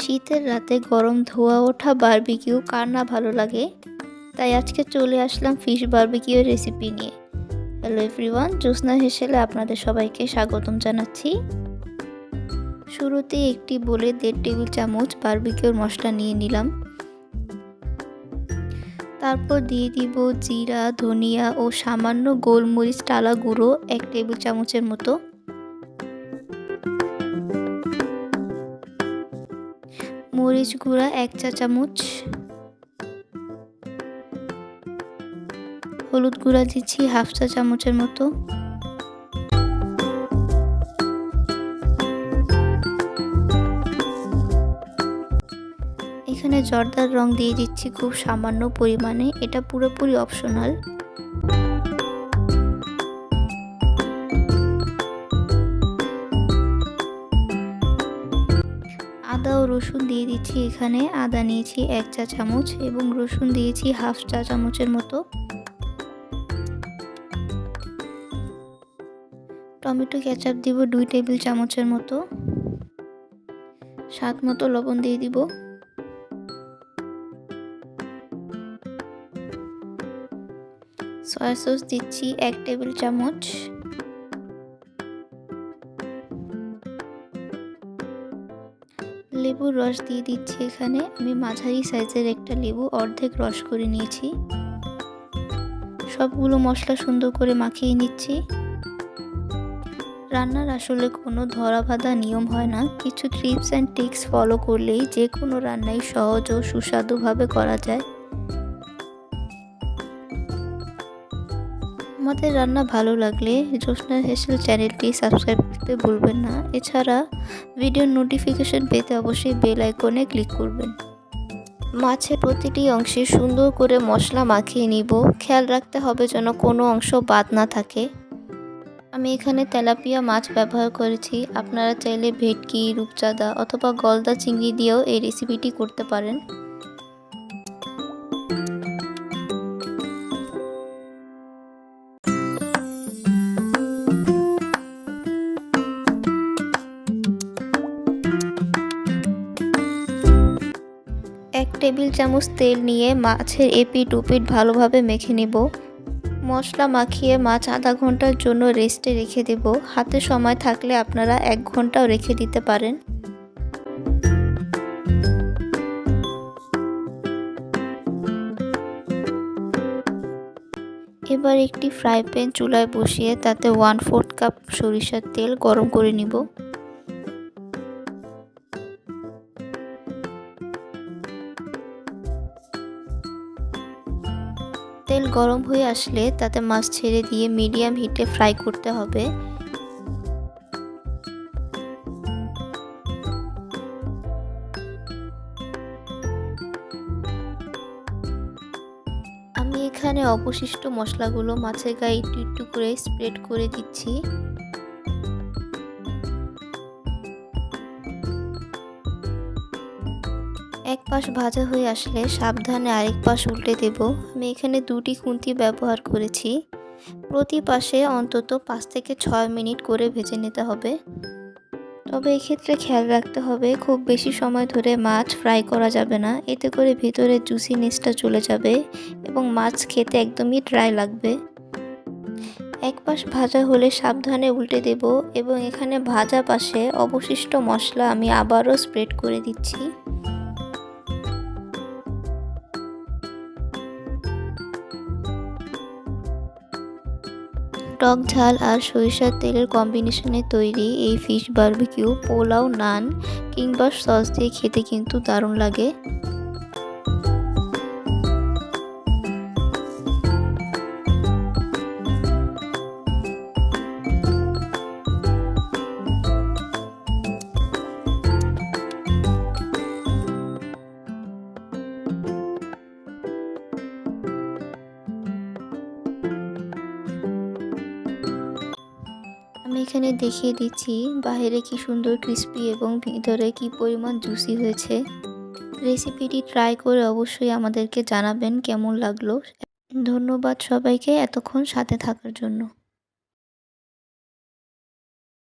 শীতের রাতে গরম ধোয়া ওঠা বারবিকিউ কার না ভালো লাগে। তাই আজকে চলে আসলাম ফিশ বারবিকিউ রেসিপি নিয়ে। হ্যালো এভরিওয়ান জ্যোৎস্না হেসেলে আপনাদের সবাইকে স্বাগতম জানাচ্ছি। শুরুতে একটি বলে দেড় টেবিল চামচ বারবিকিউর মশলা নিয়ে নিলাম। তারপর দিয়ে দিব জিরা, ধনিয়া ও সামান্য গোলমরিচ, টালা গুঁড়ো এক টেবিল চামচের মতো। মরিচ গুঁড়া এক চা চামচ। হলুদ গুঁড়া দিচ্ছি হাফ চা চামচের মতো। এখানে জর্দার রং দিয়ে দিচ্ছি খুব সামান্য পরিমাণে। এটা পুরোপুরি অপশনাল রসুন দিয়ে দিচ্ছি এখানে, আদা নিয়েছি এক চা চামচ এবং রসুন দিয়েছি হাফ চা চামচের মতো। টমেটো, কেচাপ দিব দুই টেবিল চামচের মতো। স্বাদ মতো লবণ দিয়ে দিব। সয়া সস দিচ্ছি এক টেবিল চামচ। লেবুর রস দিয়ে দিচ্ছি এখানে। আমি মাঝারি সাইজের একটা লেবু অর্ধেক রস করে নিয়েছি। সবগুলো মশলা সুন্দর করে মাখিয়ে নিচ্ছি। রান্নার আসলে কোনো ধরা বাঁধা নিয়ম হয় না। কিছু ট্রিপস অ্যান্ড টিক্স ফলো করলেই যে কোনো রান্নাই সহজ ও সুস্বাদুভাবে করা যায়। আমাদের রান্না ভালো লাগলে জ্যোৎস্না হেসেল চ্যানেলটি সাবস্ক্রাইব করতে ভুলবেন না। এছাড়া ভিডিওর নোটিফিকেশন পেতে অবশ্যই বেল আইকনে ক্লিক করবেন। মাছের প্রতিটি অংশে সুন্দর করে মশলা মাখিয়ে নিব। খেয়াল রাখতে হবে যেন কোনো অংশ বাদ না থাকে। আমি এখানে তেলাপিয়া মাছ ব্যবহার করেছি। আপনারা চাইলে ভেটকি, রূপচাঁদা অথবা গলদা চিংড়ি দিয়েও এই রেসিপিটি করতে পারেন। টেবিল চামচ তেল নিয়ে মাছের এপিট উপিট ভালোভাবে মেখে নেব। মশলা মাখিয়ে মাছ আধা ঘণ্টার জন্য রেস্টে রেখে দেব। হাতে সময় থাকলে আপনারা এক ঘন্টাও রেখে দিতে পারেন। এবার একটি ফ্রাই প্যান চুলায় বসিয়ে তাতে ওয়ান ফোর্থ কাপ সরিষার তেল গরম করে নিব। তেল গরম হয়ে আসলে তাতে মাছ ছেড়ে দিয়ে মিডিয়াম হিটে ফ্রাই করতে হবে। আমি এখানে অবশিষ্ট মশলাগুলো মাছের গায়ে একটু একটু করে স্প্রেড করে দিচ্ছি। এক পাশ ভাজা হয়ে আসলে সাবধানে আরেক পাশ উল্টে দেব। আমি এখানে দুটি খুন্তি ব্যবহার করেছি। প্রতি পাশে অন্তত পাঁচ থেকে ছয় মিনিট করে ভেজে নিতে হবে। তবে এক্ষেত্রে খেয়াল রাখতে হবে, খুব বেশি সময় ধরে মাছ ফ্রাই করা যাবে না। এতে করে ভিতরে জুসিনেসটা চলে যাবে এবং মাছ খেতে একদমই ড্রাই লাগবে। এক পাশ ভাজা হলে সাবধানে উল্টে দেব এবং এখানে ভাজা পাশে অবশিষ্ট মশলা আমি আবারও স্প্রেড করে দিচ্ছি। টক ঝাল আর সরিষার তেলের কম্বিনেশনে তৈরি এই ফিশ বার্বিকিউ পোলাও নান কিংবা সস দিয়ে খেতে কিন্তু দারুণ লাগে। এখানে দেখিয়ে দিচ্ছি বাইরে কি সুন্দর ক্রিস্পি এবং ভিতরে কি পরিমাণ জুসি হয়েছে। রেসিপিটি ট্রাই করে অবশ্যই আমাদেরকে জানাবেন কেমন লাগল। ধন্যবাদ সবাইকে এতক্ষণ সাথে থাকার জন্য।